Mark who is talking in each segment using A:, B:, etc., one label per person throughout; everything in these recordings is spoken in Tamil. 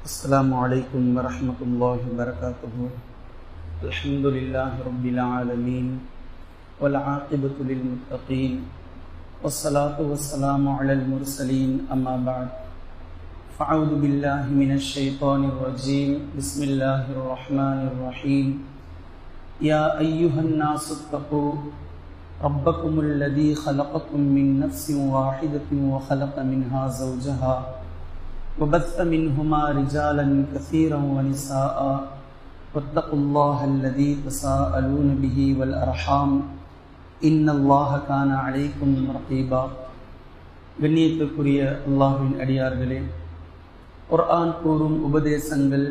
A: السلام علیکم ورحمۃ اللہ وبرکاتہ۔ الحمد للہ رب العالمین ولاقبۃ للمتقین والصلاة والسلام علی المرسلین، اما بعد۔ فاعوذ باللہ من الشیطان الرجیم۔ بسم اللہ الرحمن الرحیم۔ یا ایہا الناس اتقوا ربکم الذی خلقکم من نفس واحدة وخلق منها زوجها۔ وبث منهما رجالا كثيرا ونساء واتقوا الله الذي تساءلون به والأرحام إن الله كان عليكم رقيبا கண்ணியத்துக்குரிய அல்லாஹ்வின் அடியார்களே குர்ஆன் கூறும் உபதேசங்கள்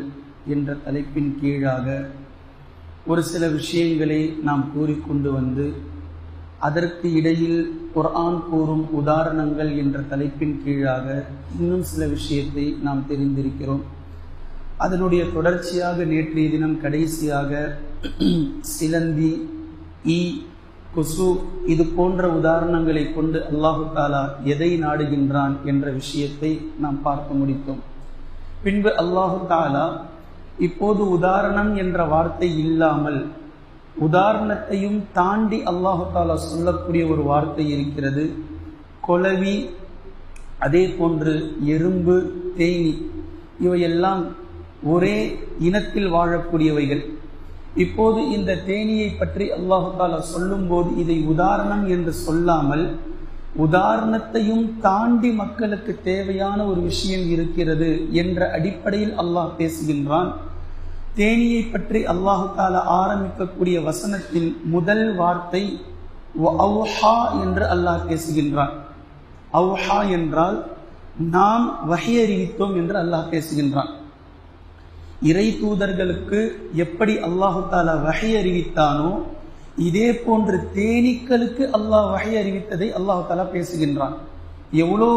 A: என்ற தலைப்பின் கீழாக ஒரு சில விஷயங்களை நாம் கூறிக்கொண்டு வந்து அதற்கு இடையில் குர்ஆன் கூறும் உதாரணங்கள் என்ற தலைப்பின் கீழாக இன்னும் சில விஷயத்தை நாம் தெரிந்திருக்கிறோம். அதனுடைய தொடர்ச்சியாக நேற்றைய தினம் கடைசியாக சிலந்தி ஈ குசு இது போன்ற உதாரணங்களை கொண்டு அல்லாஹு தாலா எதை நாடுகின்றான் என்ற விஷயத்தை நாம் பார்க்க முடித்தோம். பின்பு அல்லாஹு தாலா இப்போது உதாரணம் என்ற வார்த்தை இல்லாமல் உதாரணத்தையும் தாண்டி அல்லாஹு தாலா சொல்லக்கூடிய ஒரு வார்த்தை இருக்கிறது. கொலவி அதே போன்று எறும்பு தேனி இவையெல்லாம் ஒரே இனத்தில் வாழக்கூடியவைகள். இப்போது இந்த தேனியை பற்றி அல்லாஹு தாலா சொல்லும்போது இதை உதாரணம் என்று சொல்லாமல் உதாரணத்தையும் தாண்டி மக்களுக்கு தேவையான ஒரு விஷயம் இருக்கிறது என்ற அடிப்படையில் அல்லாஹ் பேசுகின்றான். தேனியை பற்றி அல்லாஹு தாலா ஆரம்பிக்கக்கூடிய வசனத்தின் முதல் வார்த்தை அவுஹா என்று அல்லாஹ் பேசுகின்றான். அவுஹா என்றால் நாம் வகையறிவித்தோம் என்று அல்லாஹ் பேசுகின்றான். இறை தூதர்களுக்கு எப்படி அல்லாஹு தாலா வகை அறிவித்தானோ இதே போன்று தேனீக்களுக்கு அல்லாஹ் வகை அறிவித்ததை அல்லாஹு தாலா பேசுகின்றான். எவ்வளோ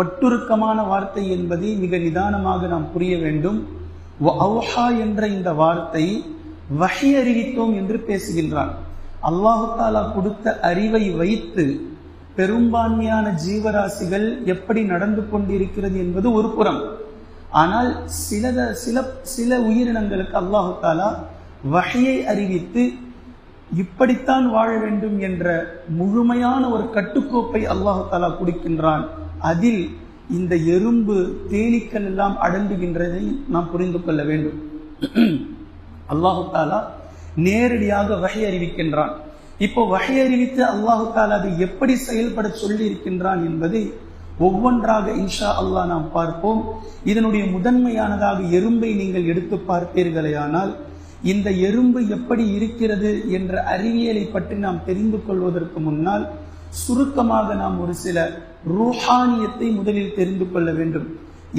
A: ஒட்டுருக்கமான வார்த்தை என்பதை மிக நிதானமாக நாம் புரிய வேண்டும். அவுஹா என்ற இந்த வார்த்தை வகை அறிவித்தோம் என்று பேசுகின்றான். அல்லாஹு தாலா கொடுத்த அறிவை வைத்து பெரும்பான்மையான ஜீவராசிகள் எப்படி நடந்து கொண்டிருக்கிறது என்பது ஒரு புறம். ஆனால் சில சில சில உயிரினங்களுக்கு அல்லாஹு தாலா வகையை அறிவித்து இப்படித்தான் வாழ வேண்டும் என்ற முழுமையான ஒரு கட்டுக்கோப்பை அல்லாஹு தாலா கொடுக்கின்றான். அதில் இந்த எறும்பு தேனீக்கள் எல்லாம் அடங்குகின்றதை நாம் புரிந்து கொள்ள வேண்டும். அல்லாஹு தாலா நேரடியாக வகை அறிவிக்கின்றான். இப்போ வகை அறிவித்து அல்லாஹு தாலா அதை எப்படி செயல்பட சொல்லி இருக்கின்றான் என்பதை ஒவ்வொன்றாக இன்ஷா அல்லாஹ் நாம் பார்ப்போம். இதனுடைய முதன்மையானதாக எறும்பை நீங்கள் எடுத்து பார்ப்பீர்களேயானால் இந்த எறும்பு எப்படி இருக்கிறது என்ற அறிவியலை பற்றி நாம் தெரிந்து கொள்வதற்கு முன்னால் சுருக்கமாக நாம் ஒரு சில ரூஹானியத்தை முதலில் தெரிந்து கொள்ள வேண்டும்.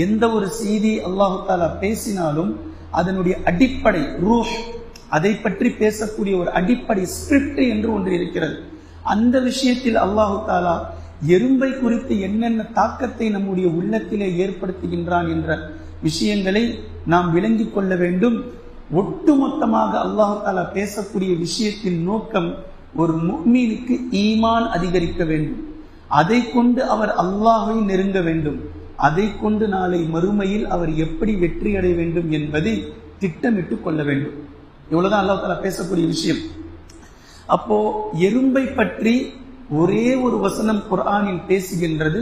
A: எந்த ஒரு செய்தி அல்லாஹு தாலா பேசினாலும் அதனுடைய அடிப்படை ரூஹ் அதை பற்றி பேசக்கூடிய ஒரு அடிப்படை ஸ்கிரிப்ட் என்று ஒன்று இருக்கிறது. அந்த விஷயத்தில் அல்லாஹு தாலா எறும்பை குறித்து என்னென்ன தாக்கத்தை நம்முடைய உள்ளத்திலே ஏற்படுத்துகின்றான் என்ற விஷயங்களை நாம் விளங்கிக் கொள்ள வேண்டும். ஒட்டுமொத்தமாக அல்லாஹு தாலா பேசக்கூடிய விஷயத்தின் நோக்கம் ஒரு முக்மீனுக்கு ஈமான் அதிகரிக்க வேண்டும். அதை கொண்டு அவர் அல்லாஹை நெருங்க வேண்டும். அதை கொண்டு நாளை மறுமையில் அவர் எப்படி வெற்றி அடைய வேண்டும் என்பதை திட்டமிட்டு கொள்ள வேண்டும். இவ்வளவுதான் அல்லாஹ் தாலா பேசக்கூடிய விஷயம். அப்போ எறும்பை பற்றி ஒரே ஒரு வசனம் குரானில் பேசுகின்றது.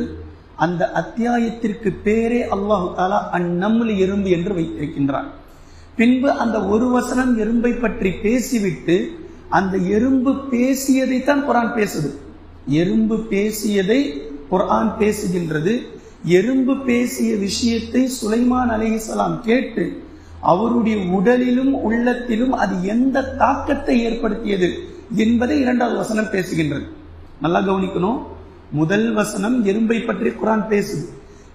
A: அந்த அத்தியாயத்திற்கு பேரே அல்லாஹு தாலா அந்நம்மில் எறும்பு என்று வைத்திருக்கின்றான். பின்பு அந்த ஒரு வசனம் எறும்பை பற்றி பேசிவிட்டு அந்த எறும்பு பேசியதை தான் குரான் பேசுது. எறும்பு பேசியதை குரான் பேசுகின்றது. எறும்பு பேசிய விஷயத்தை சுலைமான் அலிஹலாம் கேட்டு அவருடைய உடலிலும் உள்ளத்திலும் அது எந்த தாக்கத்தை ஏற்படுத்தியது என்பதை இரண்டாவது வசனம் பேசுகின்றது. நல்லா கவனிக்கணும். முதல் வசனம் எறும்பை பற்றி குரான் பேசுது.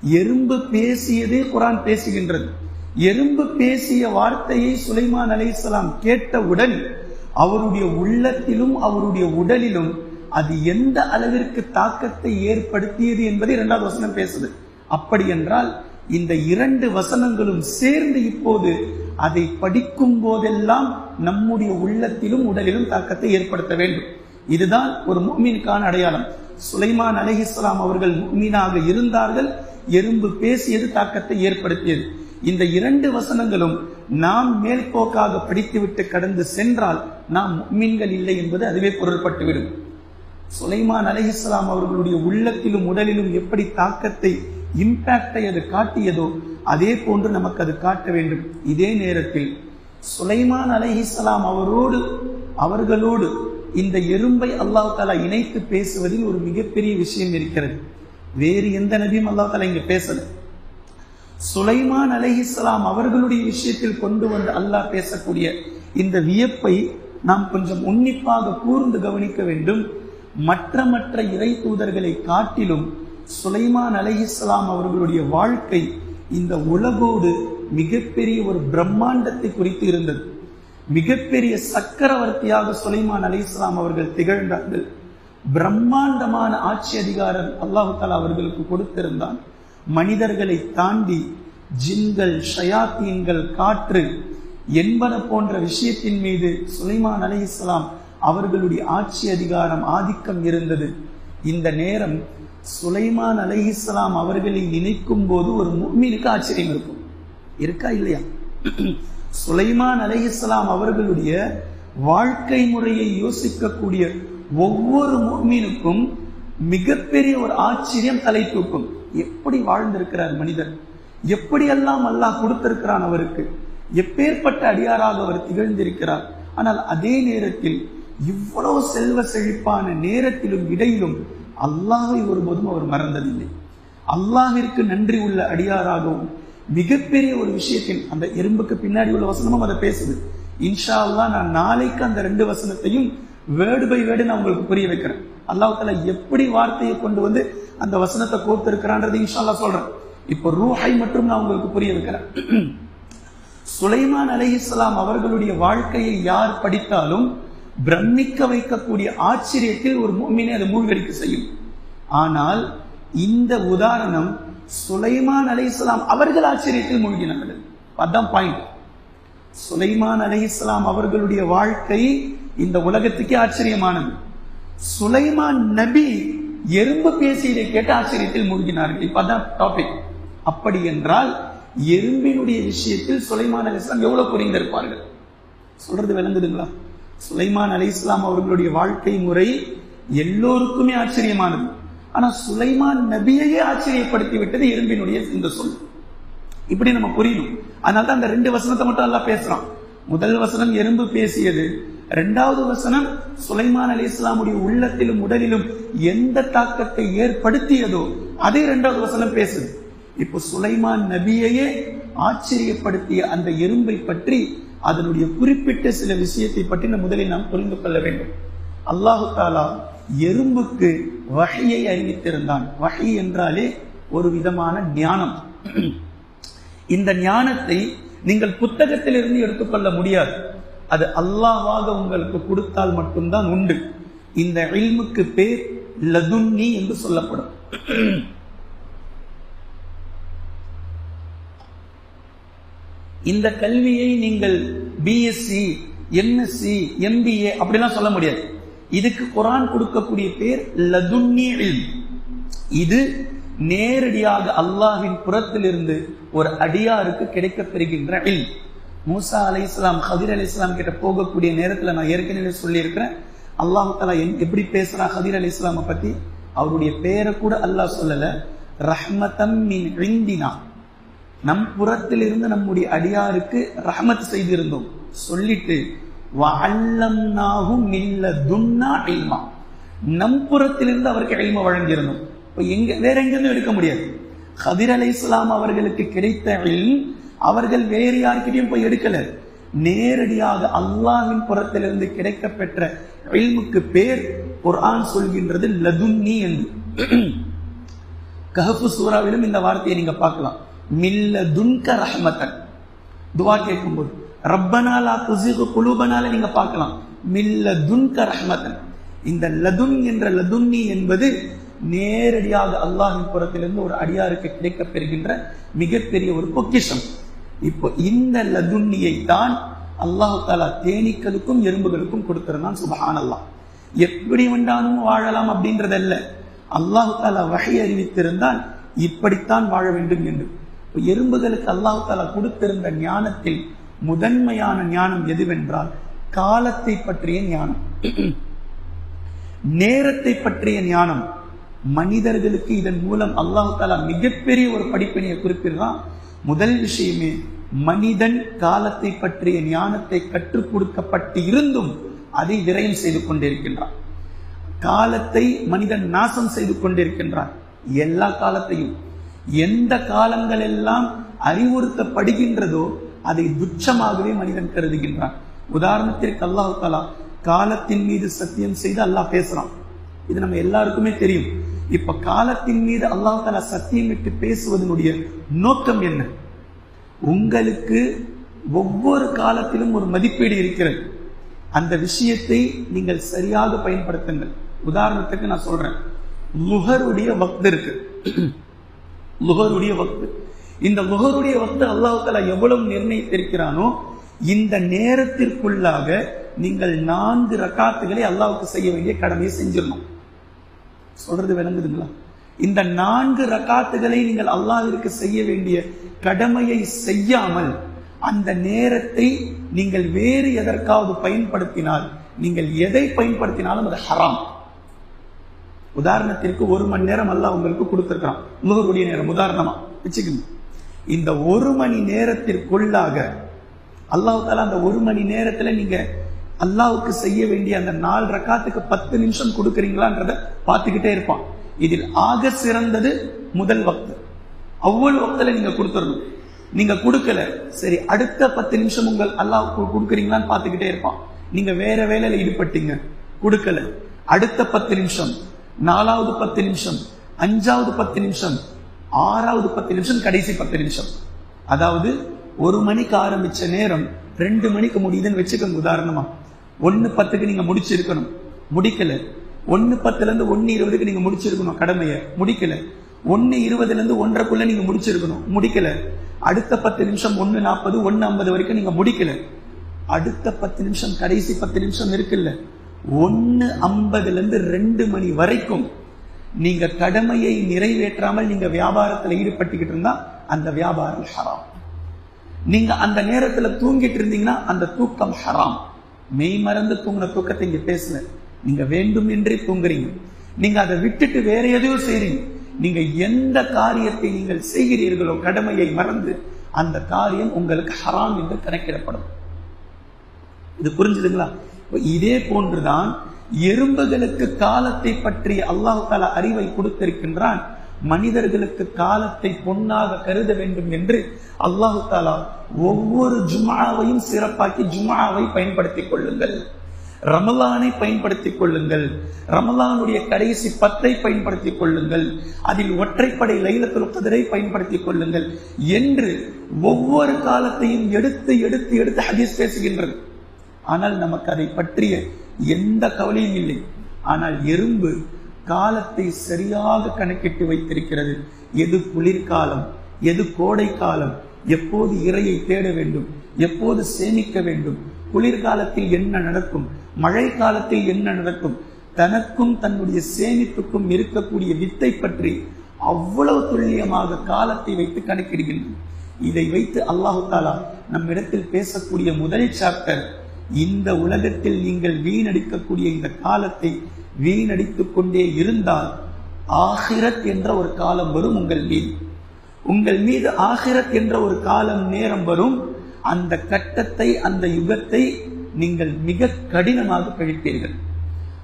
A: எறும்பு பேசியதே குரான் பேசுகின்றது. எறும்பு பேசிய வார்த்தையை சுலைமான் அலிஸ்லாம் கேட்டவுடன் அவருடைய உள்ளத்திலும் அவருடைய உடலிலும் அது எந்த அளவிற்கு தாக்கத்தை ஏற்படுத்தியது என்பதை இரண்டாவது வசனம் பேசுது. அப்படி என்றால் இந்த இரண்டு வசனங்களும் சேர்ந்து இப்போது அதை படிக்கும் போதெல்லாம் நம்முடைய உள்ளத்திலும் உடலிலும் தாக்கத்தை ஏற்படுத்த வேண்டும். இதுதான் ஒரு முக்மீனுக்கான அடையாளம். சுலைமான் அலைஹிஸ்லாம் அவர்கள் முக்மீனாக இருந்தார்கள் எறும்பு பேசியது தாக்கத்தை ஏற்படுத்தியது. இந்த இரண்டு வசனங்களும் நாம் மேல்போக்காக படித்துவிட்டு கடந்து சென்றால் நாம் மீன்கள் இல்லை என்பது அதுவே பொருள்பட்டுவிடும். சுலைமான் அலைஹிஸ்லாம் அவர்களுடைய உள்ளத்திலும் உடலிலும் எப்படி தாக்கத்தை இம்பாக்டை அது காட்டியதோ அதே போன்று நமக்கு அது காட்ட வேண்டும். இதே நேரத்தில் சுலைமான் அலைஹிஸ்லாம் அவரோடு அவர்களோடு இந்த எறும்பை அல்லாஹ் தாலா இணைத்து பேசுவதில் ஒரு மிகப்பெரிய விஷயம் இருக்கிறது. வேறு எந்த நபியும் அல்லாஹ் தாலா இங்க பேசலை. சுலைமான் அலைஹிஸ்லாம் அவர்களுடைய விஷயத்தில் கொண்டு வந்து அல்லாஹ் பேசக்கூடிய இந்த வியப்பை நாம் கொஞ்சம் உன்னிப்பாக கூர்ந்து கவனிக்க வேண்டும். மற்ற மற்ற இறை தூதர்களை காட்டிலும் சுலைமான் அலைஹிஸ்லாம் அவர்களுடைய வாழ்க்கை இந்த உலகோடு மிகப்பெரிய ஒரு பிரம்மாண்டத்தை குறித்து இருந்தது. மிகப்பெரிய சக்கரவர்த்தியாக சுலைமான் அலைஹிஸ்லாம் அவர்கள் திகழ்ந்தார்கள். பிரம்மாண்டமான ஆட்சி அதிகாரம் அல்லாஹு தாலா அவர்களுக்கு கொடுத்திருந்தான். மனிதர்களை தாண்டி ஜின்கள் ஷயாத்தீன்கள் காற்று என்பன போன்ற விஷயத்தின் மீது சுலைமான் அலைஹிஸ்லாம் அவர்களுடைய ஆட்சி அதிகாரம் ஆதிக்கம் இருந்தது. இந்த நேரம் சுலைமான் அலைஹிஸ்லாம் அவர்களை நினைக்கும் போது ஒரு முக்மீனுக்கு ஆச்சரியம் இருக்கும். இருக்கா இல்லையா? சுலைமான் அலைஹிஸ்லாம் அவர்களுடைய வாழ்க்கை முறையை யோசிக்கக்கூடிய ஒவ்வொரு முக்மீனுக்கும் மிகப்பெரிய ஒரு ஆச்சரியம் தலை தூக்கும். எப்படி வாழ்ந்திருக்கிறார் மனிதர்? எப்படியெல்லாம் அல்லாஹ் கொடுத்திருக்கிறான் அவருக்கு? எப்பேற்பட்ட அடியாராக அவர் திகழ்ந்திருக்கிறார்? ஆனால் அதே நேரத்தில் இவ்வளவு செல்வ செழிப்பான நேரத்திலும் இடையிலும் அல்லாஹை ஒருபோதும் அவர் மறந்ததில்லை. அல்லாஹிற்கு நன்றி உள்ள அடியாராகவும் மிகப்பெரிய ஒரு விஷயத்தின் அந்த எறும்புக்கு பின்னாடி உள்ள வசனமும் அதை பேசுது. இன்ஷா அல்லா நான் நாளைக்கு அந்த ரெண்டு வசனத்தையும் வேர்டு பை வேர்டு நான் உங்களுக்கு புரிய வைக்கிறேன். அல்லாஹால எப்படி வார்த்தையை கொண்டு வந்து அந்த வசனத்தை கோர்த்திருக்கிறான்றது இன்ஷா அல்லா சொல்றேன். இப்போ ரூஹை மட்டும் நான் உங்களுக்கு புரிய வைக்கிறேன் சுலைமான் அலைஹிஸ்லாம் அவர்களுடைய வாழ்க்கையை யார் படித்தாலும் பிரமிக்க வைக்கக்கூடிய ஆச்சரியத்தில் ஒரு மூமினை அதை மூழ்கடிக்க செய்யும். ஆனால் இந்த உதாரணம் சுலைமான் அலைஹிஸ்லாம் அவர்கள் ஆச்சரியத்தில் மூழ்கினார்கள். அதான் பாயிண்ட் சுலைமான் அலைஹிஸ்லாம் அவர்களுடைய வாழ்க்கை இந்த உலகத்துக்கே ஆச்சரியமானது. சுலைமான் நபி எறும்பு பேசியதை கேட்டு ஆச்சரியத்தில் மூழ்கினார்கள். இப்போ அதான் டாபிக் அப்படி என்றால் எறும்பினுடைய விஷயத்தில் சுலைமான் அலி இஸ்லாம் எவ்வளவு புரிந்திருப்பார்கள்? சொல்றது விளங்குதுங்களா? சுலைமான் அலி இஸ்லாம் அவர்களுடைய வாழ்க்கை முறை எல்லோருக்குமே ஆச்சரியமானது. ஆனா சுலைமான் நபியையே ஆச்சரியப்படுத்தி விட்டது எறும்பினுடைய இந்த சொல். இப்படி நம்ம புரியணும். அதனால தான் அந்த ரெண்டு வசனத்தை மட்டும் எல்லாம் பேசுறோம் முதல் வசனம் எறும்பு பேசியது ரெண்டாவது வசனம் சுலைமான் அலி இஸ்லாமுடைய உள்ளத்திலும் உடலிலும் எந்த தாக்கத்தை ஏற்படுத்தியதோ அதே ரெண்டாவது வசனம் பேசுது. இப்போ சுலைமான் நபியையே ஆச்சரியப்படுத்திய அந்த எறும்பை பற்றி அதனுடைய குறிப்பிட்ட சில விஷயத்தை பற்றி நம்ம முதலில் நாம் புரிந்து கொள்ள வேண்டும். அல்லாஹு தாலா எறும்புக்கு வகையை அறிவித்திருந்தான். வகை என்றாலே ஒரு விதமான ஞானம். இந்த ஞானத்தை நீங்கள் புத்தகத்திலிருந்து எடுத்துக்கொள்ள முடியாது. அது அல்லாவாக உங்களுக்கு கொடுத்தால் மட்டும்தான் உண்டு. இந்த இல்முக்கு பேர் லதுன்னி என்று சொல்லப்படும். இந்த கல்வியை நீங்கள் பிஎஸ்சி எம்எஸ்சி எம்பிஏ அப்படிலாம் சொல்ல முடியாது. இதுக்கு குரான் கொடுக்கக்கூடிய பேர் லதுன்னி இல்ம். இது நேரடியாக அல்லாஹின் புறத்திலிருந்து ஒரு அடியாருக்கு கிடைக்கப் பெறுகின்ற இல் மூசா அலி இஸ்லாம் ஹதீர் அலி இஸ்லாம் கிட்ட போகக்கூடிய நேரத்தில் நான் ஏற்கனவே சொல்லியிருக்கிறேன். அல்லாஹு தாலா எப்படி பேசுறா ஹதீர் அலி இஸ்லாமை பத்தி? அவருடைய பேரை கூட அல்லாஹ் சொல்லலை. ரஹ்மதம் மின் இந்தினா. நம் புறத்திலிருந்து நம்முடைய அடியாருக்கு ரஹமத் செய்திருந்தோம். சொல்லிட்டு வஅல்லம்னாஹு மில்ல துன்னா இல்மா. நம் புறத்திலிருந்து அவருக்கு இல்ம வழங்கியிருந்தோம். இப்போ எங்க வேற எங்கிருந்து எடுக்க முடியாது. ஹதிர் அலி இஸ்லாம் அவர்களுக்கு கிடைத்த இல்ம் அவர்கள் வேறு யாருக்கிட்டையும் போய் எடுக்கல. நேரடியாக அல்லாவின் புறத்திலிருந்து கிடைக்க பெற்ற இல்முக்கு பேர் குர்ஆன் சொல்கின்றது லதுன்னி என்று. கஹப்பு சூறாவிலும் இந்த வார்த்தையை நீங்க பார்க்கலாம். மில்ல துன்க ரஹ்மத்தன். துவா கேட்கும்போது ரப்பனாலா துசிகு குழுபனால நீங்க பார்க்கலாம். மில்ல துன்க ரஹ்மத்தன். இந்த லதுன் என்ற லதுன்னி என்பது நேரடியாக அல்லாஹின் புறத்திலிருந்து ஒரு அடியாருக்கு கிடைக்கப் பெறுகின்ற மிகப்பெரிய ஒரு பொக்கிஷம். இப்போ இந்த லதுன்னியை தான் அல்லாஹு தாலா தேனீக்களுக்கும் எறும்புகளுக்கும் கொடுத்திருந்தான் சுபஹான் எப்படி வேண்டாலும் வாழலாம் அப்படின்றதல்ல. அல்லாஹு தாலா வகை அறிவித்திருந்தால் இப்படித்தான் வாழ வேண்டும் என்று. எறும்புகளுக்கு அல்லாஹு தாலா கொடுத்திருந்த ஞானத்தில் முதன்மையான ஞானம் எதுவென்றால் காலத்தை பற்றிய ஞானம். நேரத்தை பற்றிய ஞானம். மனிதர்களுக்கு இதன் மூலம் அல்லாஹு தாலா மிகப்பெரிய ஒரு படிப்பினையை குறிப்பிடுறான். முதல் விஷயமே மனிதன் காலத்தை பற்றிய ஞானத்தை கற்றுக் கொடுக்கப்பட்டு இருந்தும் அதை விரயம் செய்து கொண்டிருக்கின்றான். காலத்தை மனிதன் நாசம் செய்து கொண்டிருக்கின்றான். எல்லா காலத்தையும். எந்த காலங்கள் எல்லாம் அறிவுறுத்தப்படுகின்றதோ அதை துச்சமாகவே மனிதன் கருதுகின்றான். உதாரணத்திற்கு அல்லாஹு தாலா காலத்தின் மீது சத்தியம் செய்து அல்லாஹ் பேசுறான். இது நம்ம எல்லாருக்குமே தெரியும். இப்ப காலத்தின் மீது அல்லாஹ் தலா சத்தியம் விட்டு பேசுவதனுடைய நோக்கம் என்ன? உங்களுக்கு ஒவ்வொரு காலத்திலும் ஒரு மதிப்பீடு இருக்கிறது. அந்த விஷயத்தை நீங்கள் சரியாக பயன்படுத்துங்கள். உதாரணத்துக்கு நான் சொல்றேன். முகருடைய வக்து இருக்கு. முகருடைய வக்து. இந்த முகருடைய வக்து அல்லாஹால எவ்வளவு நிர்ணயித்திருக்கிறானோ இந்த நேரத்திற்குள்ளாக நீங்கள் நான்கு ரக்காத்துகளை அல்லாவுக்கு செய்ய வேண்டிய கடமையை செஞ்சிடணும். சொல்றது விளங்குதுங்களா? இந்த நான்கு ரக்காத்துகளை நீங்கள் அல்லாஹிற்கு செய்ய வேண்டிய கடமையை செய்யாமல் அந்த நேரத்தை நீங்கள் வேறு எதற்காவது பயன்படுத்தினால் நீங்கள் எதை பயன்படுத்தினாலும் அது ஹராம். உதாரணத்திற்கு ஒரு மணி நேரம் அல்லாஹ் உங்களுக்கு கொடுத்துருக்கான் முகருடைய நேரம் உதாரணமா வச்சுக்கோங்க. இந்த ஒரு மணி நேரத்திற்குள்ளாக அல்லாஹ் தாலா அந்த ஒரு மணி நேரத்துல நீங்க அல்லாவுக்கு செய்ய வேண்டிய அந்த நாலு ரக்காத்துக்கு பத்து நிமிஷம் கொடுக்குறீங்களான்றத பார்த்துக்கிட்டே இருப்பான். இதில் ஆக சிறந்தது முதல் வக்து. அவ்வளவு வக்தில் நீங்க கொடுத்துடணும் நீங்க கொடுக்கல சரி அடுத்த பத்து நிமிஷம் உங்கள் அல்லாவுக்கு கொடுக்குறீங்களான்னு பார்த்துக்கிட்டே இருப்பான். நீங்க வேற வேலையில் ஈடுபட்டீங்க கொடுக்கல. அடுத்த பத்து நிமிஷம் நாலாவது பத்து நிமிஷம் அஞ்சாவது பத்து நிமிஷம் ஆறாவது பத்து நிமிஷம் கடைசி பத்து நிமிஷம். அதாவது ஒரு மணிக்கு ஆரம்பிச்ச நேரம் ரெண்டு மணிக்கு முடியுதுன்னு வச்சுக்கோங்க உதாரணமா. ஒன்னு பத்துக்கு நீங்க முடிச்சிருக்கணும். முடிக்கல. ஒன்னு பத்துல இருந்து ஒன்னு இருபதுக்கு நீங்க முடிச்சிருக்கணும் கடமையை. முடிக்கல. ஒன்னு இருபதுல இருந்து ஒன்றைக்குள்ள நீங்க முடிச்சிருக்கணும். முடிக்கல. அடுத்த பத்து நிமிஷம் ஒன்னு நாற்பது ஒன்னு ஐம்பது வரைக்கும் நீங்க முடிக்கல. அடுத்த பத்து நிமிஷம் கடைசி பத்து நிமிஷம் இருக்குல்ல. ஒன்னு ஐம்பதுல இருந்து ரெண்டு மணி வரைக்கும் நீங்க கடமையை நிறைவேற்றாமல் நீங்க வியாபாரத்துல ஈடுபட்டுக்கிட்டு இருந்தா அந்த வியாபாரம் ஹராம். நீங்க அந்த நேரத்துல தூங்கிட்டு இருந்தீங்கன்னா அந்த தூக்கம் ஹராம். மெய் மறந்து தூங்கின தூக்கத்தை இங்க பேசல நீங்க வேண்டும் என்றே தூங்குறீங்க. நீங்க அதை விட்டுட்டு வேற எதையோ செய்றீங்க. நீங்க எந்த காரியத்தை நீங்கள் செய்கிறீர்களோ கடமையை மறந்து அந்த காரியம் உங்களுக்கு ஹராம் என்று கணக்கிடப்படும். இது புரிஞ்சுதுங்களா? இதே போன்றுதான் எறும்புகளுக்கு காலத்தை பற்றி அல்லாஹு தாலா அறிவை கொடுத்திருக்கின்றான். மனிதர்களுக்கு காலத்தை பொன்னாக கருத வேண்டும் என்று அல்லாஹு தாலா ஒவ்வொரு ஜுமாவையும் சிறப்பாக்கி ஜுமாவை பயன்படுத்திக் கொள்ளுங்கள். ரமலானை பயன்படுத்திக் கொள்ளுங்கள். ரமலானுடைய கடைசி பத்தை பயன்படுத்திக் கொள்ளுங்கள். அதில் ஒற்றைப்படை லைலத்துல் கதிரை பயன்படுத்திக் கொள்ளுங்கள் என்று ஒவ்வொரு காலத்தையும் எடுத்து எடுத்து எடுத்து ஹதீஸ் பேசுகின்றது. ஆனால் நமக்கு அதை பற்றிய எந்த கவலையும் இல்லை. ஆனால் எறும்பு காலத்தை சரியாக கணக்கிட்டு வைத்திருக்கிறது. எது குளிர்காலம் எது கோடை காலம் எப்போது இறையை தேட வேண்டும் எப்போது சேமிக்க வேண்டும் குளிர்காலத்தில் என்ன நடக்கும் மழை காலத்தில் என்ன நடக்கும் தனக்கும் தன்னுடைய சேமிப்புக்கும் இருக்கக்கூடிய வித்தை பற்றி அவ்வளவு துல்லியமாக காலத்தை வைத்து கணக்கிடுகின்றன இதை வைத்து அல்லாஹு தாலா நம்மிடத்தில் பேசக்கூடிய முதல் சாப்டர் இந்த உலகத்தில் நீங்கள் வீணடிக்கக்கூடிய இந்த காலத்தை வீணடித்துக் கொண்டே இருந்தால் ஆகிரத் என்ற ஒரு காலம் வரும் உங்கள் மீது. உங்கள் மீது ஆகிரத் என்ற ஒரு காலம் நேரம் வரும். அந்த கட்டத்தை அந்த யுகத்தை நீங்கள் மிக கடினமாக கழிப்பீர்கள்.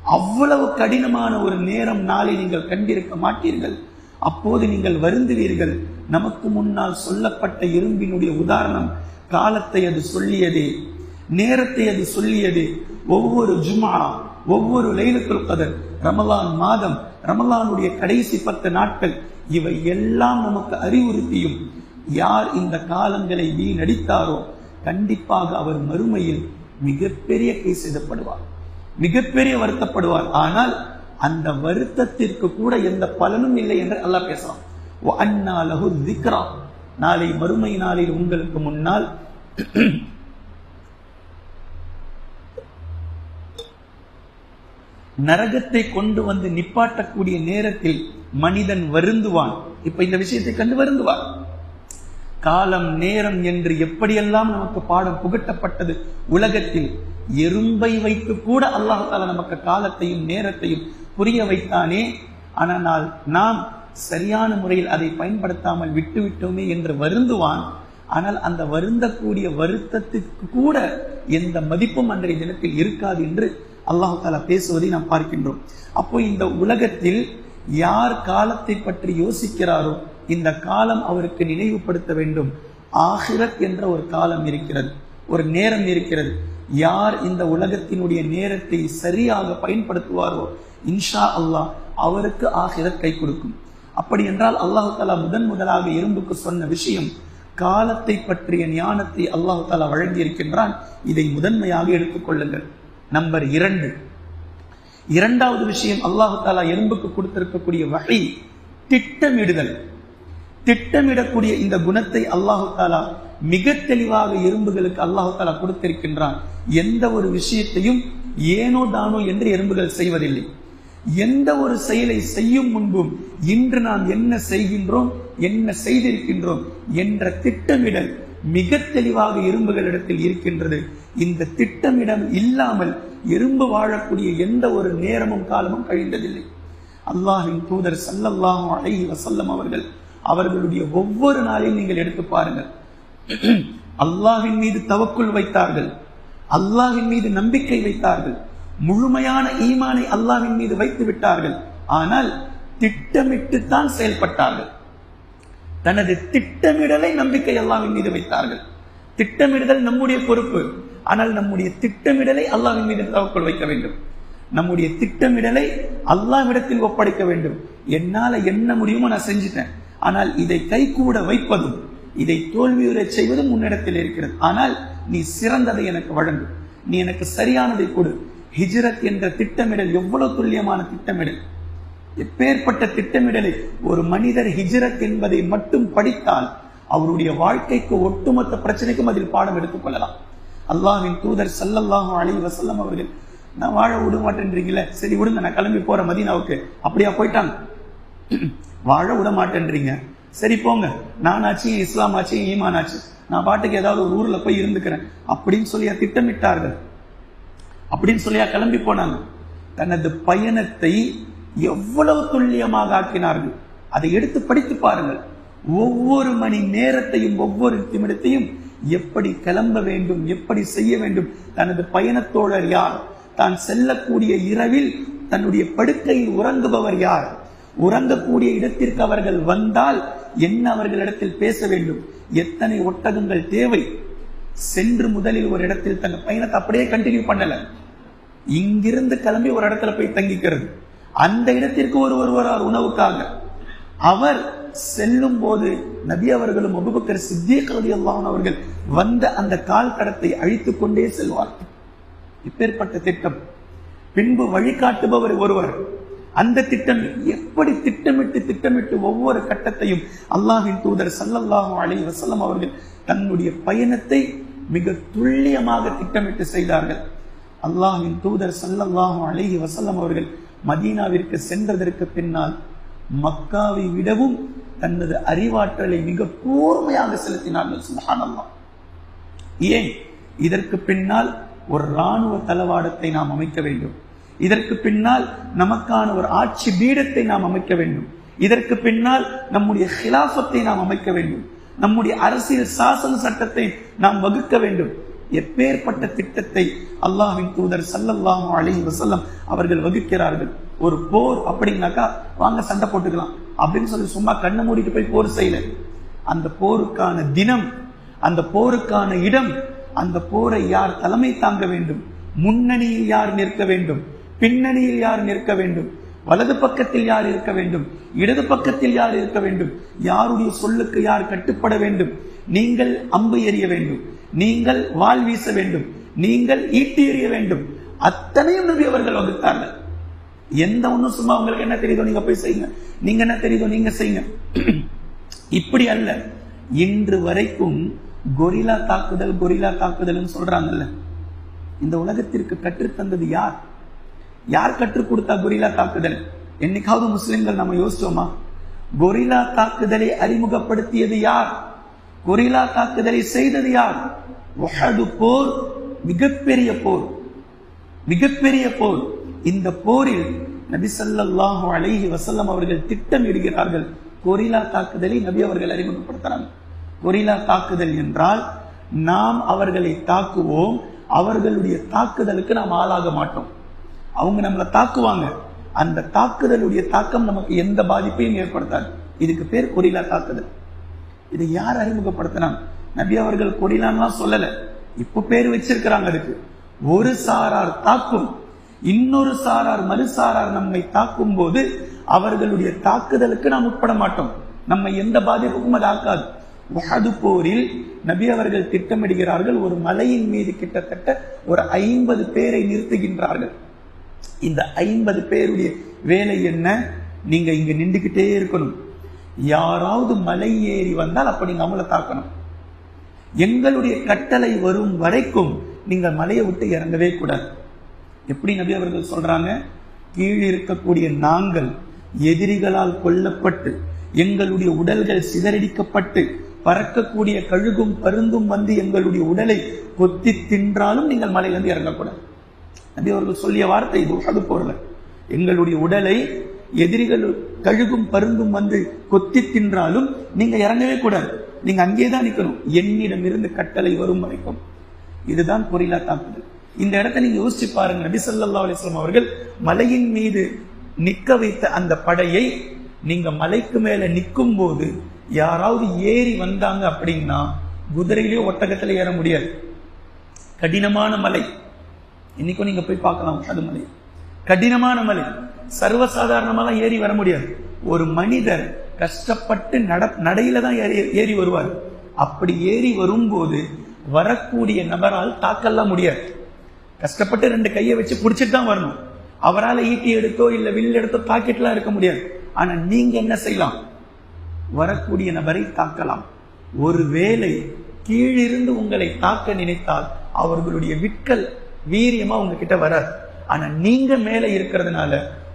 A: அவ்வளவு கடினமான ஒரு நேரம் நாளை நீங்கள் கண்டிருக்க மாட்டீர்கள். அப்போது நீங்கள் வருந்துவீர்கள். நமக்கு முன்னால் சொல்லப்பட்ட இரும்பினுடைய உதாரணம் காலத்தை அது சொல்லியதே. நேரத்தை அது சொல்லியது ஒவ்வொரு ஜுமா ஒவ்வொரு லைலத்துல் கதர் ரமலான் மாதம் ரமலானுடைய கடைசி பத்து நாட்கள் இவை எல்லாம் நமக்கு அறிவுறுத்தியும் யார் இந்த காலங்களை வீணடித்தாரோ கண்டிப்பாக அவர் மறுமையில் மிகப்பெரிய கை செய்தப்படுவார். மிகப்பெரிய வருத்தப்படுவார். ஆனால் அந்த வருத்தத்திற்கு கூட எந்த பலனும் இல்லை என்று அல்லாஹ் பேசலாம் அண்ணா லகு திக்ரா நாளை மறுமை நாளில் உங்களுக்கு முன்னால் நரகத்தை கொண்டு வந்து நிப்பாட்டக்கூடிய நேரத்தில் மனிதன் வருந்துவான். இப்ப இந்த விஷயத்தை கண்டு வருந்துவான். காலம் நேரம் என்று எப்படியெல்லாம் நமக்கு பாடம் புகட்டப்பட்டது உலகத்தில் எறும்பை வைத்து கூட அல்லாஹால நமக்கு காலத்தையும் நேரத்தையும் புரிய வைத்தானே ஆனால் நாம் சரியான முறையில் அதை பயன்படுத்தாமல் விட்டுவிட்டோமே என்று வருந்துவான். ஆனால் அந்த வருந்தக்கூடிய வருத்தத்துக்கு கூட எந்த மதிப்பும் அன்றைய தினத்தில் இருக்காது என்று அல்லாஹு தாலா பேசுவதை நாம் பார்க்கின்றோம். அப்போ இந்த உலகத்தில் யார் காலத்தை பற்றி யோசிக்கிறாரோ இந்த காலம் அவருக்கு நினைவுபடுத்த வேண்டும். ஆஹிரத் என்ற ஒரு காலம் இருக்கிறது ஒரு நேரம் இருக்கிறது. யார் இந்த உலகத்தினுடைய நேரத்தை சரியாக பயன்படுத்துவாரோ இன்ஷா அல்லாஹ் அவருக்கு ஆஹிரத் கை கொடுக்கும். அப்படி என்றால் அல்லாஹு தாலா முதன் முதலாக இரும்புக்கு சொன்ன விஷயம் காலத்தை பற்றிய ஞானத்தை அல்லாஹு தாலா வழங்கி இருக்கின்றான் இதை முதன்மையாக எடுத்துக்கொள்ளுங்கள் நம்பர் இரண்டு. இரண்டாவது விஷயம் அல்லாஹு தாலா எறும்புக்கு கொடுத்திருக்கக்கூடிய வகை திட்டமிடுதல். திட்டமிடக்கூடிய இந்த குணத்தை அல்லாஹு தாலா மிக தெளிவாக எறும்புகளுக்கு அல்லாஹு தாலா கொடுத்திருக்கின்றான். எந்த ஒரு விஷயத்தையும் ஏனோ தானோ என்று எறும்புகள் செய்வதில்லை. எந்த ஒரு செயலை செய்யும் முன்பும் இன்று நாம் என்ன செய்கின்றோம் என்ன செய்திருக்கின்றோம் என்ற திட்டமிடல் மிக தெளிவாக எறும்புகளிடத்தில் இருக்கின்றது. இந்த திட்டமிடம் இல்லாமல் எறும்பு வாழக்கூடிய எந்த ஒரு நேரமும் காலமும் கழிந்ததில்லை. அல்லாஹின் தூதர் சல்லல்லாஹும் அழகி வசல்லம் அவர்கள் அவர்களுடைய ஒவ்வொரு நாளையும் நீங்கள் எடுத்து பாருங்கள். அல்லாஹின் மீது தவக்குள் வைத்தார்கள். அல்லாஹின் மீது நம்பிக்கை வைத்தார்கள். முழுமையான ஈமானை அல்லாஹின் மீது வைத்து விட்டார்கள். ஆனால் திட்டமிட்டுத்தான் செயல்பட்டார்கள். தனது திட்டமிடலை நம்பிக்கை அல்லாவின் மீது வைத்தார்கள். திட்டமிடுதல் நம்முடைய பொறுப்பு. ஆனால் நம்முடைய திட்டமிடலை அல்லாவின் மீது தவக்குள் வைக்க வேண்டும். நம்முடைய திட்டமிடலை அல்லாவிடத்தில் ஒப்படைக்க வேண்டும். என்னால என்ன முடியுமோ நான் செஞ்சுட்டேன். ஆனால் இதை கைகூட வைப்பதும் இதை தோல்வியுற செய்வதும் உன்னிடத்தில் இருக்கிறது. ஆனால் நீ சிறந்ததை எனக்கு வழங்கு. நீ எனக்கு சரியானதை கொடு. ஹிஜ்ரத் என்ற திட்டமிடல் எவ்வளவு துல்லியமான திட்டமிடல்? எப்பேற்பட்ட திட்டமிடலை ஒரு மனிதர் ஹிஜ்ரத் என்பதை மட்டும் படித்தால் அவருடைய வாழ்க்கைக்கு ஒட்டுமொத்த பிரச்சனைக்கும் அதில் பாடம் எடுத்துக் அல்லாவின் அல்லாஹின் தூதர் சல்லல்லாஹும் அலி வசல்லம் அவர்கள் நான் வாழ விட மாட்டேன்றீங்களே சரி விடுங்க நான் கிளம்பி போற மதினாவுக்கு. அப்படியா போயிட்டாங்க வாழ விட மாட்டேன்றீங்க சரி போங்க நான் ஆச்சு இஸ்லாம் ஆச்சு ஈமான் ஆச்சு. நான் பாட்டுக்கு ஏதாவது ஒரு ஊர்ல போய் இருந்துக்கிறேன். அப்படின்னு சொல்லியா திட்டமிட்டார்கள். அப்படின்னு சொல்லியா கிளம்பி போனாங்க. தனது பயணத்தை எவ்வளவு துல்லியமாக ஆக்கினார்கள்? அதை எடுத்து படித்து பாருங்கள். ஒவ்வொரு மணி நேரத்தையும் ஒவ்வொரு நிமிடத்தையும் எப்படி கிளம்ப வேண்டும் எப்படி செய்ய வேண்டும் தனது பயணத்தோழர் யார்? தான் செல்லக்கூடிய இரவில் தன்னுடைய படுக்கையில் உறங்குபவர் யார்? உறங்கக்கூடிய இடத்திற்கு அவர்கள் வந்தால் என்ன அவர்களிடத்தில் பேச வேண்டும்? எத்தனை ஒட்டகங்கள் தேவை? சென்று முதலில் ஒரு இடத்தில் தன் பயணத்தை அப்படியே கண்டினியூ பண்ணல. இங்கிருந்து கிளம்பி ஒரு இடத்துல போய் தங்கிக்கிறது. அந்த இடத்திற்கு ஒரு ஒருவர் உணவுக்காக. அவர் செல்லும் போது நபி அவர்களும் அபுபக்கர் சித்திக் ரலியல்லாஹு அவர்கள் வந்த அந்த கால் கடத்தை அழித்துக் கொண்டே செல்வார் இப்பேற்பட்ட திட்டம். பின்பு வழிகாட்டுபவர் ஒருவர். அந்த திட்டம் எப்படி திட்டமிட்டு திட்டமிட்டு ஒவ்வொரு கட்டத்தையும் அல்லாஹின் தூதர் சல்லல்லாஹு அலி வசல்லம் அவர்கள் தன்னுடைய பயணத்தை மிக துல்லியமாக திட்டமிட்டு செய்தார்கள். அல்லாஹின் தூதர் சல்லல்லாஹு அலி வசல்லம் அவர்கள் மதீனாவிற்கு சென்றதற்கு பின்னால் மக்காவை விடவும் தனது அறிவாற்றலை மிக கூர்மையாக செலுத்தினார்கள் சுபானல்லா ஏன்? இதற்கு பின்னால் ஒரு ராணுவ தளவாடத்தை நாம் அமைக்க வேண்டும். இதற்கு பின்னால் நமக்கான ஒரு ஆட்சி பீடத்தை நாம் அமைக்க வேண்டும். இதற்கு பின்னால் நம்முடைய ஹிலாஃபத்தை நாம் அமைக்க வேண்டும். நம்முடைய அரசியல் சாசன சட்டத்தை நாம் வகுக்க வேண்டும். எப்பேற்பட்ட திட்டத்தை அல்லாஹ்வின் தூதர் சல்லல்லாஹு அலி வசல்லம் அவர்கள் வகுக்கிறார்கள். ஒரு போர் அப்படின்னாக்கா வாங்க சண்டை போட்டுக்கலாம். அப்படின்னு சொல்லி சும்மா கண்ணை மூடிட்டு போய் போர் செய்யல. அந்த போருக்கான தினம் அந்த போருக்கான இடம் அந்த போரை யார் தலைமை தாங்க வேண்டும்? முன்னணியில் யார் நிற்க வேண்டும்? பின்னணியில் யார் நிற்க வேண்டும்? வலது பக்கத்தில் யார் இருக்க வேண்டும்? இடது பக்கத்தில் யார் இருக்க வேண்டும்? யாருடைய சொல்லுக்கு யார் கட்டுப்பட வேண்டும்? நீங்கள் அம்பு எறிய வேண்டும். நீங்கள் வாள் வீச வேண்டும். நீங்கள் ஈட்டி எறிய வேண்டும். அத்தனையும் நபி அவர்கள் வகுத்தார்கள். எந்த ஒண்ணும் சும்மா உங்களுக்கு என்ன தெரியுதோ நீங்க போய் செய்யுங்க. நீங்க என்ன தெரியுதோ நீங்க செய்யுங்க. இப்படி அல்ல. இன்று வரைக்கும் கொரிலா தாக்குதல் கொரிலா தாக்குதல்னு சொல்றாங்கல்ல. இந்த உலகத்திற்கு கற்றுத்தந்தது யார்? யார் கற்றுக் கொடுத்தா கொரிலா தாக்குதல்? என்னைக்காவது முஸ்லிம்கள் நம்ம யோசிச்சோமா? கொரிலா தாக்குதலை அறிமுகப்படுத்தியது யார்? கொரில்லா தாக்குதலை செய்தது யார்? உஹது போர் மிகப்பெரிய போர். மிகப்பெரிய போர். இந்த போரில் நபி ஸல்லல்லாஹு அலைஹி வசல்லம் அவர்கள் திட்டமிடுகிறார்கள். கொரில்லா தாக்குதலை நபி அவர்கள் அறிமுகப்படுத்துறாங்க. கொரில்லா தாக்குதல் என்றால் நாம் அவர்களை தாக்குவோம் அவர்களுடைய தாக்குதலுக்கு நாம் ஆளாக மாட்டோம். அவங்க நம்மளை தாக்குவாங்க. அந்த தாக்குதலுடைய தாக்கம் நமக்கு எந்த பாதிப்பையும் ஏற்படுத்தாது. இதுக்கு பேர் கொரில்லா தாக்குதல். இதை யார் அறிமுகப்படுத்தினாங்க நபி அவர்கள் கொடிலான்லாம் சொல்லல. இப்ப பேர் வச்சிருக்கிறாங்க அதுக்கு. ஒரு சாரார் தாக்கும் இன்னொரு சாரார் மறுசாரார் நம்மை தாக்கும் போது அவர்களுடைய தாக்குதலுக்கு நாம் உட்பட மாட்டோம். நம்ம எந்த பாதிப்புக்கும் அது ஆக்காது. உஹது போரில் நபி அவர்கள் திட்டமிடுகிறார்கள் ஒரு மலையின் மீது கிட்டத்தட்ட ஒரு ஐம்பது பேரை நிறுத்துகின்றார்கள். இந்த ஐம்பது பேருடைய வேலை என்ன? நீங்க இங்க நின்றுகிட்டே இருக்கணும். யாராவது மலை ஏறி வந்தால் அப்படி நீங்கள் அவங்கள தாக்கணும். எங்களுடைய கட்டளை வரும் வரைக்கும் நீங்கள் மலையை விட்டு இறங்கவே கூடாது. எப்படி நபி அவர்கள் சொல்றாங்க? கீழ் இருக்கக்கூடிய நாங்கள் எதிரிகளால் கொல்லப்பட்டு எங்களுடைய உடல்கள் சிதறடிக்கப்பட்டு பறக்கக்கூடிய கழுகும் பருந்தும் வந்து எங்களுடைய உடலை கொத்தி தின்றாலும் நீங்கள் மலையிலிருந்து இறங்கக்கூடாது. நபி அவர்கள் சொல்லிய வார்த்தை இது அது போடல எங்களுடைய உடலை எதிரிகள் கழுகும் பருந்தும் வந்து கொத்தி தின்றாலும் நீங்க இறங்கவே கூடாது. நீங்க அங்கே தான் நிக்கணும். என்னிடம் இருந்து கட்டளை வரும் வரைக்கும். இதுதான் கொரில்லா தாக்குதல். இந்த இடத்தை நீங்க யோசிச்சு பாருங்க. நபி ஸல்லல்லாஹு அலிஸ்லாம் அவர்கள் மலையின் மீது நிக்க வைத்த அந்த படையை நீங்க மலைக்கு மேல நிற்கும் போது யாராவது ஏறி வந்தாங்க அப்படின்னா குதிரையிலேயோ ஒட்டகத்துல ஏற முடியாது. கடினமான மலை. இன்னைக்கும் நீங்க போய் பார்க்கலாம். அது மலை. கடினமான மலை. சர்வசாதாரணமாக ஏறி வர முடியாது. ஒரு மனிதர் கஷ்டப்பட்டு நட நடையில தான் ஏறி ஏறி வருவார். அப்படி ஏறி வரும்போது வரக்கூடிய நபரால் தாக்கலாம் முடியாது. கஷ்டப்பட்டு ரெண்டு கையை வச்சு பிடிச்சிட்டு தான் வரணும். அவரால் ஈட்டி எடுத்தோ இல்லை வில் எடுத்தோ தாக்கிட்டுலாம் இருக்க முடியாது. ஆனால் நீங்கள் என்ன செய்யலாம்? வரக்கூடிய நபரை தாக்கலாம். ஒருவேளை கீழிருந்து உங்களை தாக்க நினைத்தால் அவர்களுடைய விட்கல் வீரியமாக உங்ககிட்ட வராது. ஆனால் நீங்கள் மேலே இருக்கிறதுனால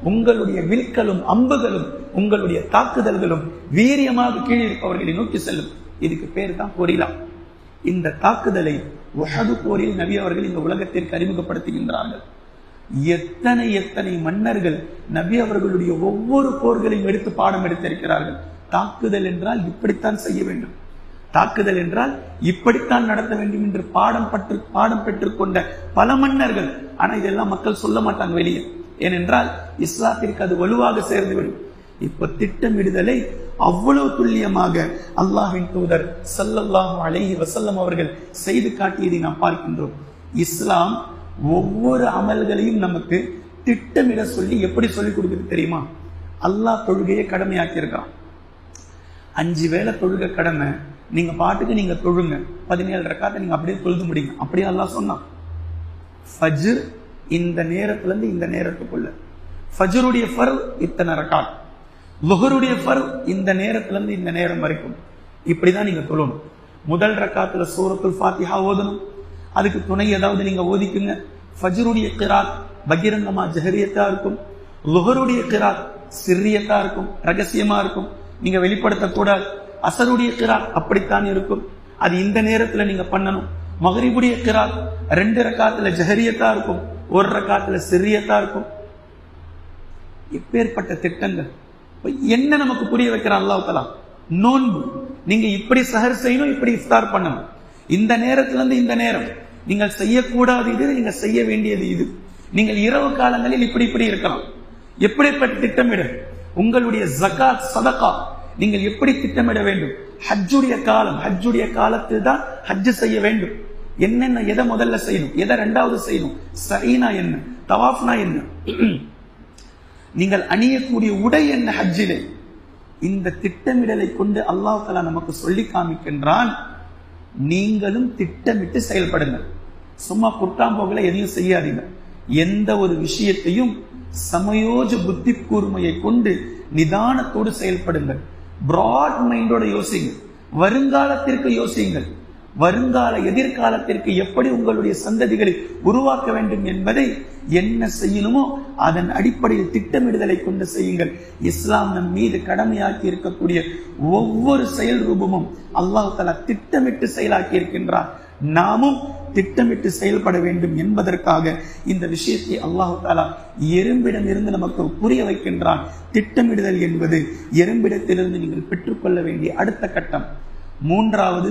A: உங்களுடைய வில்களும் அம்புகளும் உங்களுடைய தாக்குதல்களும் வீரியமாக கீழே இருப்பவர்களை நோக்கி செல்லும். இதுக்கு பேர் தான் கொரிலா இந்த தாக்குதலை உஹது போரில் நபி அவர்கள் இந்த உலகத்திற்கு அறிமுகப்படுத்துகின்றார்கள். எத்தனை எத்தனை மன்னர்கள் நபி அவர்களுடைய ஒவ்வொரு போர்களையும் எடுத்து பாடம் எடுத்திருக்கிறார்கள். தாக்குதல் என்றால் இப்படித்தான் செய்ய வேண்டும். தாக்குதல் என்றால் இப்படித்தான் நடத்த வேண்டும் என்று பாடம் பற்று பாடம் பெற்றுக்கொண்ட பல மன்னர்கள். ஆனா இதெல்லாம் மக்கள் சொல்ல மாட்டாங்க வெளியே. ஏனென்றால் இஸ்லாத்திற்கு அது வலுவாக சேர்ந்துவிடும். இப்ப திட்டமிடுதலை அவ்வளவு துல்லியமாக அல்லாஹின் தூதர் சல்லல்லாஹு அலஹி வசல்லம் அவர்கள் செய்து காட்டியதை நாம் பார்க்கின்றோம். இஸ்லாம் ஒவ்வொரு அமல்களையும் நமக்கு திட்டமிட சொல்லி எப்படி சொல்லிக் கொடுக்குது தெரியுமா? அல்லாஹ் தொழுகையை கடமையாக்கியிருக்கான். அஞ்சு வேளை தொழுக கடமை நீங்க பாட்டுக்கு நீங்க தொழுங்க. பதினேழு ரக்காத்தை நீங்க அப்படியே தொழுது முடியுங்க அப்படியே அல்லாஹ் சொன்னான். ஃபஜ்ர் இந்த நேரத்துல இருந்து இந்த நேரத்துக்குள்ள. ஃபஜ்ருடைய ஃபர்வ் இத்தனை ரக்கால் லுஹருடைய ஃபர்வ் இந்த நேரத்துல இருந்து இந்த நேரம் வரைக்கும். இப்படிதான் நீங்க சொல்லணும் முதல் ரக்காத்துல சூரத்துல் ஃபாத்திஹா ஓதணும். அதுக்கு துணை ஏதாவது நீங்க ஓதிக்குங்க. ஃபஜ்ருடைய கிராத் பகிரங்கமா ஜஹரியத்தா இருக்கும். லுஹருடைய கிராத் சிறியத்தா இருக்கும். ரகசியமா இருக்கும். நீங்க வெளிப்படுத்தக்கூடாது. அசருடைய கிராத் அப்படித்தான் இருக்கும். அது இந்த நேரத்துல நீங்க பண்ணணும். மகரிபுடைய கிராத் ரெண்டு ரக்காத்துல ஜஹரியத்தா இருக்கும். ஒரு ரக்காத்துல சிறியத்தா இருக்கும். இப்பேற்பட்ட திட்டங்கள். என்ன நமக்கு புரிய வைக்கிற அல்லாஹ் நோன்பு. நீங்க இப்படி சஹர் செய்யணும் இப்படி இஃப்தார் பண்ணணும். இந்த நேரத்துல இருந்து இந்த நேரம். நீங்கள் செய்யக்கூடாது இது நீங்க செய்ய வேண்டியது இது. நீங்கள் இரவு காலங்களில் இப்படி இப்படி இருக்கலாம். எப்படிப்பட்ட திட்டமிட? உங்களுடைய ஜகாத் சதகா நீங்கள் எப்படி திட்டமிட வேண்டும்? ஹஜ்ஜுடைய காலம். ஹஜ்ஜுடைய காலத்தில் தான் ஹஜ்ஜு செய்ய வேண்டும். என்னென்ன எதை முதல்ல செய்யணும்? எதை ரெண்டாவது செய்யணும்? சரீனா என்ன? தவாஃப்னா என்ன? நீங்கள் அணியக்கூடிய உடை என்ன ஹஜ்ஜிலே? இந்த திட்டமிடலை கொண்டு அல்லாஹ் தலா நமக்கு சொல்லி காமிக்கின்றான் நீங்களும் திட்டமிட்டு செயல்படுங்கள். சும்மா குட்டாம்போகல எதையும் செய்யாதீங்க. எந்த ஒரு விஷயத்தையும் சமயோஜ புத்தி கூர்மையை கொண்டு நிதானத்தோடு செயல்படுங்கள். பிராட் மைண்டோட யோசிங்க. வருங்காலத்திற்கு யோசியுங்கள் வருங்கால எதிர்காலத்திற்கு எப்படி உங்களுடைய சந்ததிகளை உருவாக்க வேண்டும் என்பதை என்ன செய்யணுமோ அதன் அடிப்படையில் திட்டமிடுதலை கொண்டு செய்யுங்கள். இஸ்லாம் நம் மீது கடமையாக்கி இருக்கக்கூடிய ஒவ்வொரு செயல் ரூபமும் அல்லாஹ் தலா திட்டமிட்டு செயலாக்கி இருக்கின்றார் நாமும் திட்டமிட்டு செயல்பட வேண்டும் என்பதற்காக இந்த விஷயத்தை அல்லாஹு தாலா எறும்பிடம் இருந்து நமக்கு புரிய வைக்கின்றான். திட்டமிடுதல் என்பது எறும்பிடத்திலிருந்து நீங்கள் பெற்றுக்கொள்ள வேண்டிய அடுத்த கட்டம். மூன்றாவது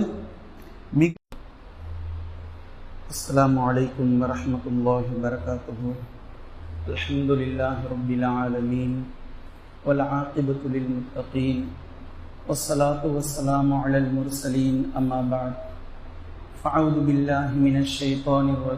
A: السلام عليكم ورحمة الله وبركاته. الحمد لله رب العالمين والعاقبة للمتقين والصلاة والسلام على المرسلين أما بعد. فأعوذ بالله من الشيطان الرجيم.